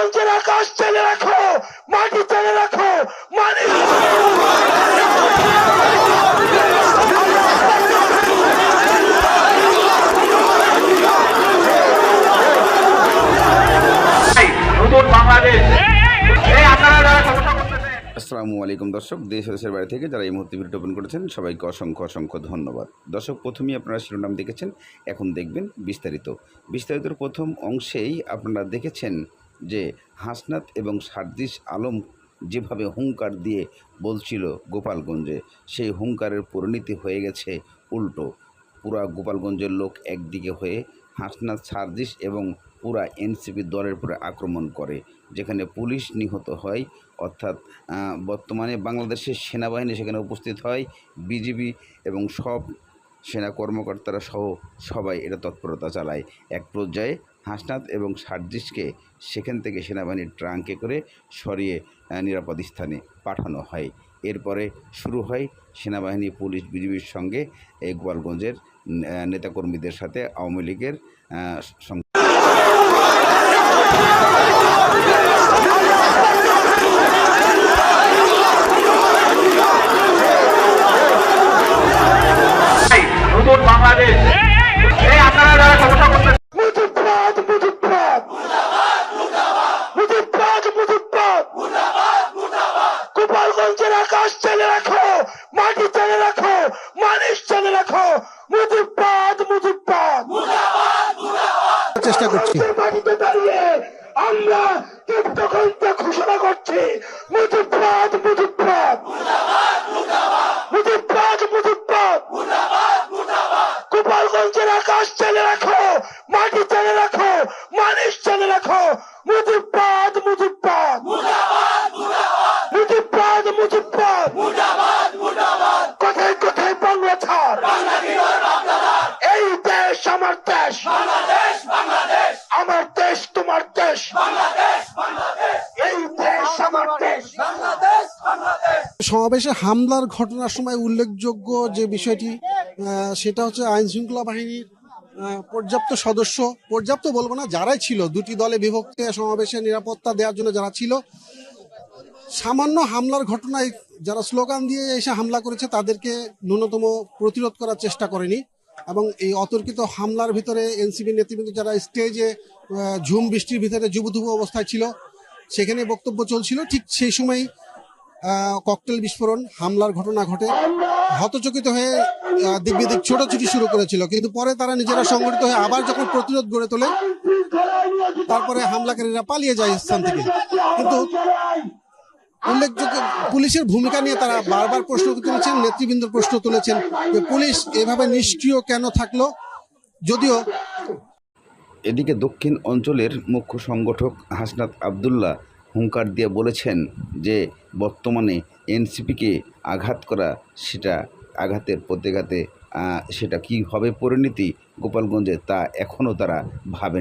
বলছেন আকাশ টেনে রাখো মাটি টেনে রাখো মানে আসসালামু আলাইকুম দর্শক দেশ দেশের বাড়ি থেকে যারা এই মুহূর্তে ভিডিও ওপেন করেছেন সবাইকে অসংখ্য অসংখ্য ধন্যবাদ। দর্শক প্রথমেই আপনারা শিরোনাম দেখেছেন এখন দেখবেন বিস্তারিত। বিস্তারিতর প্রথম অংশেই আপনারা দেখেছেন যে হাসনাত এবং সার্দিস আলম যেভাবে হুঙ্কার দিয়ে বলছিল গোপালগঞ্জে, সেই হুঙ্কারের পরিণতি হয়ে গেছে উল্টো। পুরা গোপালগঞ্জের লোক একদিকে হয়ে হাসনাত, সার্দিস এবং পুরা এনসিপি দলের উপরে আক্রমণ করে, যেখানে পুলিশ নিহত হয়। অর্থাৎ বর্তমানে বাংলাদেশের সেনাবাহিনী সেখানে উপস্থিত হয়, বিজিবি এবং সব সেনা কর্মকর্তারা সহ সবাই এটা তৎপরতা চালায়। এক পর্যায়ে হাসনাত এবং সার্জিসকে সেখান থেকে সেনাবাহিনীর ট্রাঙ্কে করে সরিয়ে নিরাপদ স্থানে পাঠানো হয়। এরপরে শুরু হয় সেনাবাহিনী পুলিশ বিজিবির সঙ্গে এই আহ, নেতাকর্মীদের সাথে আওয়ামী লীগের বাংলাদেশ। আপনারা সমস্যা করতে মুজিবাদ মুজিবাদ মুজিবাদ মুজিবাদ গোপালগঞ্জের আকাশ চালে রাখো মাটি চালে রাখো মানুষ চালে রাখো। মুজিবাদ মুজিবাদ চেষ্টা করছি। মাটিতে দাঁড়িয়ে আমরা দীপ্তকণ্ঠে ঘোষণা করছি মুজিবাদ মুজিবাদ মুজিবাদ মুজিবাদ গোপালগঞ্জের আকাশ চালে রাখো মাটি চালে রাখো মানুষ চালে রাখো মুজিবাদ মুজিবাদ মুজিবাদ মুজিবাদ কোথায় কোথায় বাংলা ছাড় এই দেশ আমার দেশ আমার দেশ তোমার দেশ এই দেশ আমার দেশ। সমাবেশে হামলার ঘটনার সময় উল্লেখযোগ্য যে বিষয়টি সেটা হচ্ছে আইন শৃঙ্খলা বাহিনীর পর্যাপ্ত সদস্য, পর্যাপ্ত বলব না, যারাই ছিল, দুটি দলে বিভক্ত সমাবেশে নিরাপত্তা দেওয়ার জন্য যারা ছিল, সামান্য হামলার ঘটনায় যারা স্লোগান দিয়ে এসে হামলা করেছে, তাদেরকে ন্যূনতম প্রতিরোধ করার চেষ্টা করেনি। এবং এই অতর্কিত হামলার ভিতরে এনসিপি নেতৃবৃন্দ যারা স্টেজে ঝুম বৃষ্টির ভিতরে যুবধুবু অবস্থায় ছিল সেখানে বক্তব্য চলছিল। ঠিক সেই সময় ককটেল বিস্ফোরণ হামলার ঘটনা ঘটে। হতচকিত হয়ে আহ, দিক বিদিক ছোটাছুটি শুরু করেছিল। কিন্তু পরে তারা নিজেরা সংগঠিত হয়ে আবার যখন প্রতিরোধ গড়ে তোলে তারপরে হামলাকারীরা পালিয়ে যায় স্থান থেকে। কিন্তু উল্লেখযোগ্য পুলিশের ভূমিকা নিয়ে তারা বারবার প্রশ্ন তুলেছেন নেতৃবৃন্দ প্রশ্ন তুলেছেন যে পুলিশ এভাবে নিষ্ক্রিয় কেন থাকল? যদিও এদিকে দক্ষিণ অঞ্চলের মুখ্য সংগঠক হাসনাত আবদুল্লাহ হুঙ্কার দিয়ে বলেছেন যে বর্তমানে এনসিপিকে আঘাত করা সেটা আঘাতের প্রতিঘাতে সেটা কী হবে পরিণতি গোপালগঞ্জে তা এখনও তারা ভাবেন